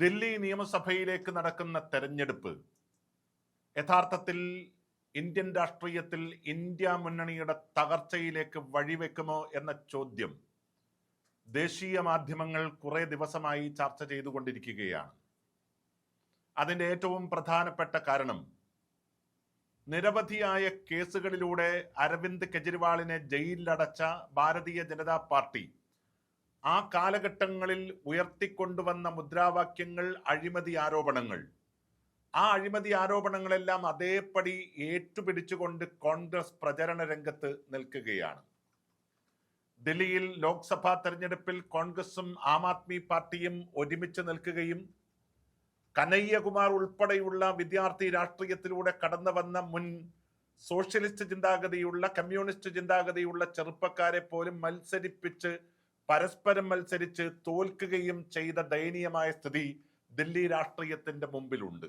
ദില്ലി നിയമസഭയിലേക്ക് നടക്കുന്ന തെരഞ്ഞെടുപ്പ് യഥാർത്ഥത്തിൽ ഇന്ത്യൻ രാഷ്ട്രീയത്തിൽ ഇന്ത്യ മുന്നണിയുടെ തകർച്ചയിലേക്ക് വഴിവെക്കുമോ എന്ന ചോദ്യം ദേശീയ മാധ്യമങ്ങൾ കുറെ ദിവസമായി ചർച്ച ചെയ്തുകൊണ്ടിരിക്കുകയാണ്. അതിന്റെ ഏറ്റവും പ്രധാനപ്പെട്ട കാരണം നിരവധിയായ കേസുകളിലൂടെ അരവിന്ദ് കെജ്രിവാളിനെ ജയിലിലടച്ച ഭാരതീയ ജനതാ പാർട്ടി ആ കാലഘട്ടങ്ങളിൽ ഉയർത്തിക്കൊണ്ടുവന്ന മുദ്രാവാക്യങ്ങൾ അഴിമതി ആരോപണങ്ങൾ. ആ അഴിമതി ആരോപണങ്ങളെല്ലാം അതേപടി ഏറ്റുപിടിച്ചുകൊണ്ട് കോൺഗ്രസ് പ്രചരണ രംഗത്ത് നിൽക്കുകയാണ്. ദില്ലിയിൽ ലോക്സഭാ തെരഞ്ഞെടുപ്പിൽ കോൺഗ്രസും ആം ആദ്മി പാർട്ടിയും ഒരുമിച്ച് നിൽക്കുകയും കനയ്യകുമാർ ഉൾപ്പെടെയുള്ള വിദ്യാർത്ഥി രാഷ്ട്രീയത്തിലൂടെ കടന്നു വന്ന മുൻ സോഷ്യലിസ്റ്റ് ചിന്താഗതിയുള്ള കമ്മ്യൂണിസ്റ്റ് ചിന്താഗതിയുള്ള ചെറുപ്പക്കാരെ പോലും മത്സരിപ്പിച്ച് പരസ്പരം മത്സരിച്ച് തോൽക്കുകയും ചെയ്ത ദയനീയമായ സ്ഥിതി ദില്ലി രാഷ്ട്രീയത്തിന്റെ മുമ്പിലുണ്ട്.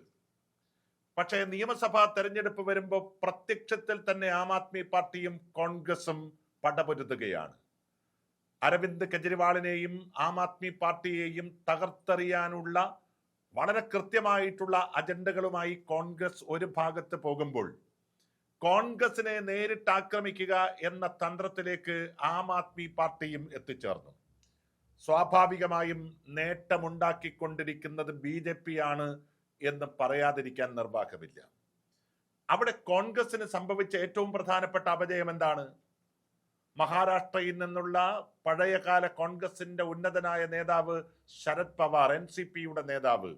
പക്ഷേ നിയമസഭാ തെരഞ്ഞെടുപ്പ് വരുമ്പോൾ പ്രത്യക്ഷത്തിൽ തന്നെ ആം ആദ്മി പാർട്ടിയും കോൺഗ്രസും പടപൊരുതുകയാണ്. അരവിന്ദ് കെജ്രിവാളിനെയും ആം ആദ്മി പാർട്ടിയെയും തകർത്തെറിയാനുള്ള വളരെ കൃത്യമായിട്ടുള്ള അജണ്ടകളുമായി കോൺഗ്രസ് ഒരു ഭാഗത്ത് പോകുമ്പോൾ കോൺഗ്രസിനെ നേരിട്ട് ആക്രമിക്കുക എന്ന തന്ത്രത്തിലേക്ക് ആം ആദ്മി പാർട്ടിയും എത്തിച്ചേർന്നു. സ്വാഭാവികമായും നേട്ടമുണ്ടാക്കിക്കൊണ്ടിരിക്കുന്നത് ബി ജെ പി ആണ് എന്ന് പറയാതിരിക്കാൻ നിർവാഹമില്ല. അവിടെ കോൺഗ്രസിന് സംഭവിച്ച ഏറ്റവും പ്രധാനപ്പെട്ട അപജയം എന്താണ്? മഹാരാഷ്ട്രയിൽ നിന്നുള്ള പഴയകാല കോൺഗ്രസിന്റെ ഉന്നതനായ നേതാവ് ശരത് പവാർ എൻ സി പിയുടെ നേതാവ്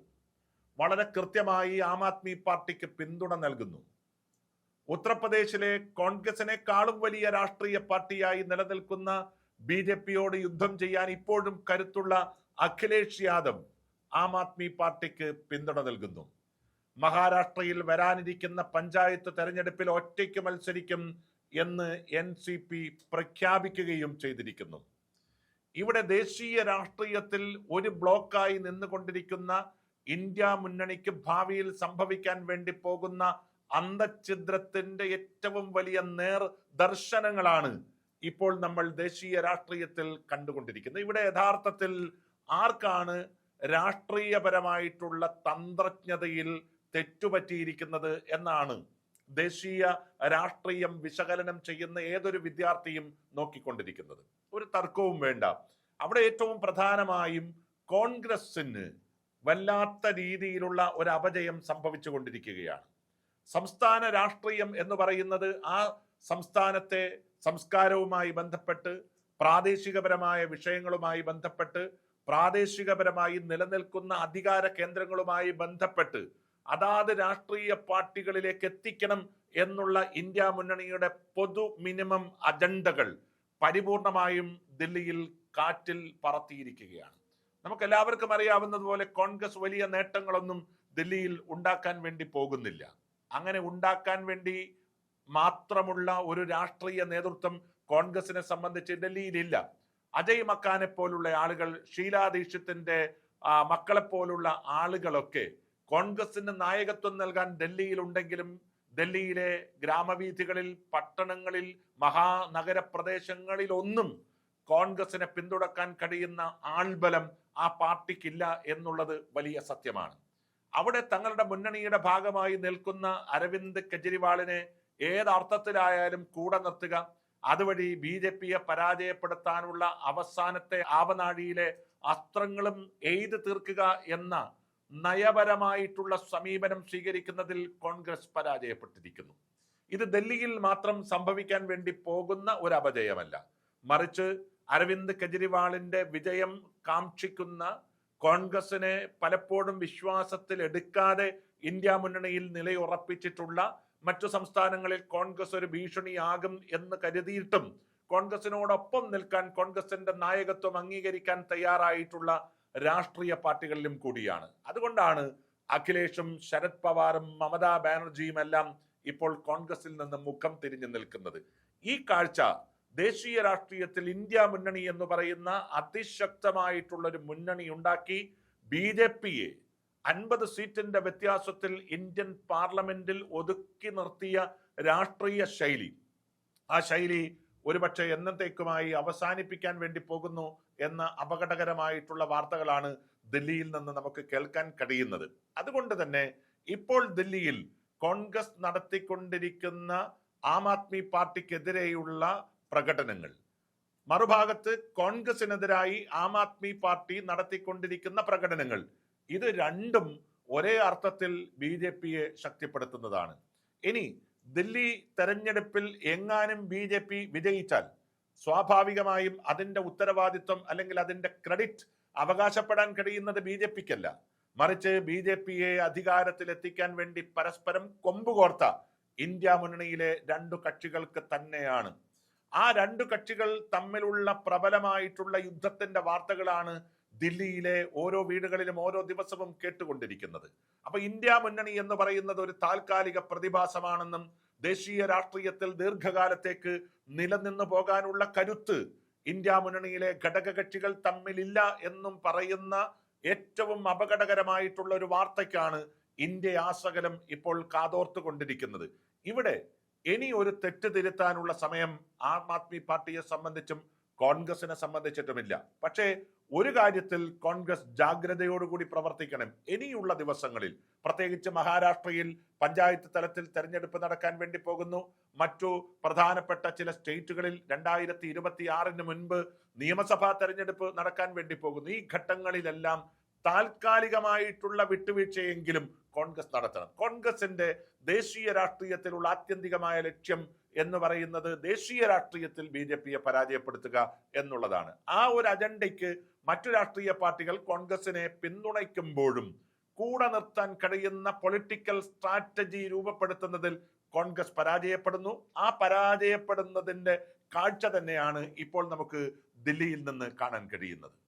വളരെ കൃത്യമായി ആം ആദ്മി പാർട്ടിക്ക് പിന്തുണ നൽകുന്നു. ഉത്തർപ്രദേശിലെ കോൺഗ്രസിനേക്കാളും വലിയ രാഷ്ട്രീയ പാർട്ടിയായി നിലനിൽക്കുന്ന ബി ജെ പിയോട് യുദ്ധം ചെയ്യാൻ ഇപ്പോഴും കരുത്തുള്ള അഖിലേഷ് യാദവ് ആം ആദ്മി പാർട്ടിക്ക് പിന്തുണ നൽകുന്നു. മഹാരാഷ്ട്രയിൽ വരാനിരിക്കുന്ന പഞ്ചായത്ത് തെരഞ്ഞെടുപ്പിൽ ഒറ്റയ്ക്ക് മത്സരിക്കും എന്ന് എൻ സി പി പ്രഖ്യാപിക്കുകയും ചെയ്തിരിക്കുന്നു. ഇവിടെ ദേശീയ രാഷ്ട്രീയത്തിൽ ഒരു ബ്ലോക്കായി നിന്നുകൊണ്ടിരിക്കുന്ന ഇന്ത്യ മുന്നണിക്ക് ഭാവിയിൽ സംഭവിക്കാൻ വേണ്ടി പോകുന്ന അന്തഛിദ്രത്തിന്റെ ഏറ്റവും വലിയ നേർ ദർശനങ്ങളാണ് ഇപ്പോൾ നമ്മൾ ദേശീയ രാഷ്ട്രീയത്തിൽ കണ്ടുകൊണ്ടിരിക്കുന്നത്. ഇവിടെ യഥാർത്ഥത്തിൽ ആർക്കാണ് രാഷ്ട്രീയപരമായിട്ടുള്ള തന്ത്രജ്ഞതയിൽ തെറ്റുപറ്റിയിരിക്കുന്നത് എന്നാണ് ദേശീയ രാഷ്ട്രീയം വിശകലനം ചെയ്യുന്ന ഏതൊരു വിദ്യാർത്ഥിയും നോക്കിക്കൊണ്ടിരിക്കുന്നത്. ഒരു തർക്കവും വേണ്ട. അവിടെ ഏറ്റവും പ്രധാനമായും കോൺഗ്രസിന് വല്ലാത്ത രീതിയിലുള്ള ഒരു അപജയം സംഭവിച്ചു കൊണ്ടിരിക്കുകയാണ് സംസ്ഥാന രാഷ്ട്രീയം എന്ന് പറയുന്നത് ആ സംസ്ഥാനത്തെ സംസ്കാരവുമായി ബന്ധപ്പെട്ട് പ്രാദേശികപരമായ വിഷയങ്ങളുമായി ബന്ധപ്പെട്ട് പ്രാദേശികപരമായി നിലനിൽക്കുന്ന അധികാര കേന്ദ്രങ്ങളുമായി ബന്ധപ്പെട്ട് അതാത് രാഷ്ട്രീയ പാർട്ടികളിലേക്ക് എത്തിക്കണം എന്നുള്ള ഇന്ത്യ മുന്നണിയുടെ പൊതു മിനിമം അജണ്ടകൾ പരിപൂർണമായും ദില്ലിയിൽ കാറ്റിൽ പറത്തിയിരിക്കുകയാണ്. നമുക്ക് എല്ലാവർക്കും അറിയാവുന്നതുപോലെ കോൺഗ്രസ് വലിയ നേട്ടങ്ങളൊന്നും ദില്ലിയിൽ ഉണ്ടാക്കാൻ വേണ്ടി പോകുന്നില്ല. അങ്ങനെ ഉണ്ടാക്കാൻ വേണ്ടി മാത്രമുള്ള ഒരു രാഷ്ട്രീയ നേതൃത്വം കോൺഗ്രസിനെ സംബന്ധിച്ച് ഡൽഹിയിലില്ല. അജയ് മക്കാനെ പോലുള്ള ആളുകൾ ഷീലാ ദീക്ഷിത്തിന്റെ മക്കളെ പോലുള്ള ആളുകളൊക്കെ കോൺഗ്രസിന് നായകത്വം നൽകാൻ ഡൽഹിയിൽ ഉണ്ടെങ്കിലും ഡൽഹിയിലെ ഗ്രാമവീഥികളിൽ പട്ടണങ്ങളിൽ മഹാനഗര പ്രദേശങ്ങളിലൊന്നും കോൺഗ്രസിനെ പിന്തുണക്കാൻ കഴിയുന്ന ആൾബലം ആ പാർട്ടിക്കില്ല എന്നുള്ളത് വലിയ സത്യമാണ്. അവിടെ തങ്ങളുടെ മുന്നണിയുടെ ഭാഗമായി നിൽക്കുന്ന അരവിന്ദ് കെജ്രിവാളിനെ ഏതർത്ഥത്തിലായാലും കൂടെ നിർത്തുക. അതുവഴി ബി ജെ പിയെ പരാജയപ്പെടുത്താനുള്ള അവസാനത്തെ ആവനാഴിയിലെ അസ്ത്രങ്ങളും എയ്ത് തീർക്കുക എന്ന നയപരമായിട്ടുള്ള സമീപനം സ്വീകരിക്കുന്നതിൽ കോൺഗ്രസ് പരാജയപ്പെട്ടിരിക്കുന്നു. ഇത് ഡൽഹിയിൽ മാത്രം സംഭവിക്കാൻ വേണ്ടി പോകുന്ന ഒരു അപജയമല്ല. മറിച്ച് അരവിന്ദ് കെജ്രിവാളിന്റെ വിജയം കാക്ഷിക്കുന്ന കോൺഗ്രസിനെ പലപ്പോഴും വിശ്വാസത്തിൽ എടുക്കാതെ ഇന്ത്യ മുന്നണിയിൽ നിലയുറപ്പിച്ചിട്ടുള്ള മറ്റു സംസ്ഥാനങ്ങളിൽ കോൺഗ്രസ് ഒരു ഭീഷണിയാകും എന്ന് കരുതിയിട്ടും കോൺഗ്രസിനോടൊപ്പം നിൽക്കാൻ കോൺഗ്രസിന്റെ നായകത്വം അംഗീകരിക്കാൻ തയ്യാറായിട്ടുള്ള രാഷ്ട്രീയ പാർട്ടികളിലും കൂടിയാണ്. അതുകൊണ്ടാണ് അഖിലേഷും ശരത് പവാറും മമതാ ബാനർജിയും എല്ലാം ഇപ്പോൾ കോൺഗ്രസിൽ നിന്ന് മുഖം തിരിഞ്ഞു നിൽക്കുന്നത്. ഈ കാഴ്ച ദേശീയ രാഷ്ട്രീയത്തിൽ ഇന്ത്യ മുന്നണി എന്ന് പറയുന്ന അതിശക്തമായിട്ടുള്ള ഒരു മുന്നണി ഉണ്ടാക്കി ബി ജെ പിയെ അൻപത് സീറ്റിന്റെ വ്യത്യാസത്തിൽ ഇന്ത്യൻ പാർലമെന്റിൽ ഒതുക്കി നിർത്തിയ രാഷ്ട്രീയ ശൈലി. ആ ശൈലി ഒരുപക്ഷെ എന്നത്തേക്കുമായി അവസാനിപ്പിക്കാൻ വേണ്ടി പോകുന്നു എന്ന അപകടകരമായിട്ടുള്ള വാർത്തകളാണ് ദില്ലിയിൽ നിന്ന് നമുക്ക് കേൾക്കാൻ കഴിയുന്നത്. അതുകൊണ്ട് തന്നെ ഇപ്പോൾ ദില്ലിയിൽ കോൺഗ്രസ് നടത്തിക്കൊണ്ടിരിക്കുന്ന ആം ആദ്മി പാർട്ടിക്കെതിരെയുള്ള പ്രകടനങ്ങൾ. മറുഭാഗത്ത് കോൺഗ്രസിനെതിരായി ആം ആദ്മി പാർട്ടി നടത്തിക്കൊണ്ടിരിക്കുന്ന പ്രകടനങ്ങൾ. ഇത് രണ്ടും ഒരേ അർത്ഥത്തിൽ ബി ജെ പിയെ ശക്തിപ്പെടുത്തുന്നതാണ്. ഇനി ദില്ലി തെരഞ്ഞെടുപ്പിൽ എങ്ങാനും ബി ജെ പി വിജയിച്ചാൽ സ്വാഭാവികമായും അതിന്റെ ഉത്തരവാദിത്വം അല്ലെങ്കിൽ അതിന്റെ ക്രെഡിറ്റ് അവകാശപ്പെടാൻ കഴിയുന്നത് ബി ജെ പിക്കല്ല. മറിച്ച് ബി ജെ പിയെ അധികാരത്തിൽ എത്തിക്കാൻ വേണ്ടി പരസ്പരം കൊമ്പുകോർത്ത ഇന്ത്യ മുന്നണിയിലെ രണ്ടു കക്ഷികൾക്ക് തന്നെയാണ്. ആ രണ്ടു കക്ഷികൾ തമ്മിലുള്ള പ്രബലമായിട്ടുള്ള യുദ്ധത്തിന്റെ വാർത്തകളാണ് ദില്ലിയിലെ ഓരോ വീടുകളിലും ഓരോ ദിവസവും കേട്ടുകൊണ്ടിരിക്കുന്നത്. അപ്പൊ ഇന്ത്യ മുന്നണി എന്ന് പറയുന്നത് ഒരു താൽക്കാലിക പ്രതിഭാസമാണെന്നും ദേശീയ രാഷ്ട്രീയത്തിൽ ദീർഘകാലത്തേക്ക് നിലനിന്നു പോകാനുള്ള കരുത്ത് ഇന്ത്യ മുന്നണിയിലെ ഘടകകക്ഷികൾ തമ്മിലില്ല എന്നും പറയുന്ന ഏറ്റവും അപകടകരമായിട്ടുള്ള ഒരു വാർത്തയ്ക്കാണ് ഇന്ത്യ ആസകലം ഇപ്പോൾ കാതോർത്തു കൊണ്ടിരിക്കുന്നത് ഇവിടെ ഇനി ഒരു തെറ്റ് തിരുത്താനുള്ള സമയം ആം ആദ്മി പാർട്ടിയെ സംബന്ധിച്ചും കോൺഗ്രസിനെ സംബന്ധിച്ചിട്ടുമില്ല. പക്ഷേ ഒരു കാര്യത്തിൽ കോൺഗ്രസ് ജാഗ്രതയോടുകൂടി പ്രവർത്തിക്കണം. ഇനിയുള്ള ദിവസങ്ങളിൽ പ്രത്യേകിച്ച് മഹാരാഷ്ട്രയിൽ പഞ്ചായത്ത് തലത്തിൽ തെരഞ്ഞെടുപ്പ് നടക്കാൻ വേണ്ടി പോകുന്നു. മറ്റു പ്രധാനപ്പെട്ട ചില സ്റ്റേറ്റുകളിൽ രണ്ടായിരത്തി ഇരുപത്തി ആറിന് മുൻപ് നിയമസഭാ തെരഞ്ഞെടുപ്പ് നടക്കാൻ വേണ്ടി പോകുന്നു. ഈ ഘട്ടങ്ങളിലെല്ലാം താൽക്കാലികമായിട്ടുള്ള വിട്ടുവീഴ്ചയെങ്കിലും കോൺഗ്രസ് നടത്തണം. കോൺഗ്രസിന്റെ ദേശീയ രാഷ്ട്രീയത്തിലുള്ള ആത്യന്തികമായ ലക്ഷ്യം എന്ന് പറയുന്നത് ദേശീയ രാഷ്ട്രീയത്തിൽ ബി ജെ പിയെ പരാജയപ്പെടുത്തുക എന്നുള്ളതാണ്. ആ ഒരു അജണ്ടയ്ക്ക് മറ്റു രാഷ്ട്രീയ പാർട്ടികൾ കോൺഗ്രസിനെ പിന്തുണയ്ക്കുമ്പോഴും കൂടെ നിർത്താൻ കഴിയുന്ന പൊളിറ്റിക്കൽ സ്ട്രാറ്റജി രൂപപ്പെടുത്തുന്നതിൽ കോൺഗ്രസ് പരാജയപ്പെടുന്നു. ആ പരാജയപ്പെടുന്നതിന്റെ കാഴ്ച തന്നെയാണ് ഇപ്പോൾ നമുക്ക് ദില്ലിയിൽ നിന്ന് കാണാൻ കഴിയുന്നത്.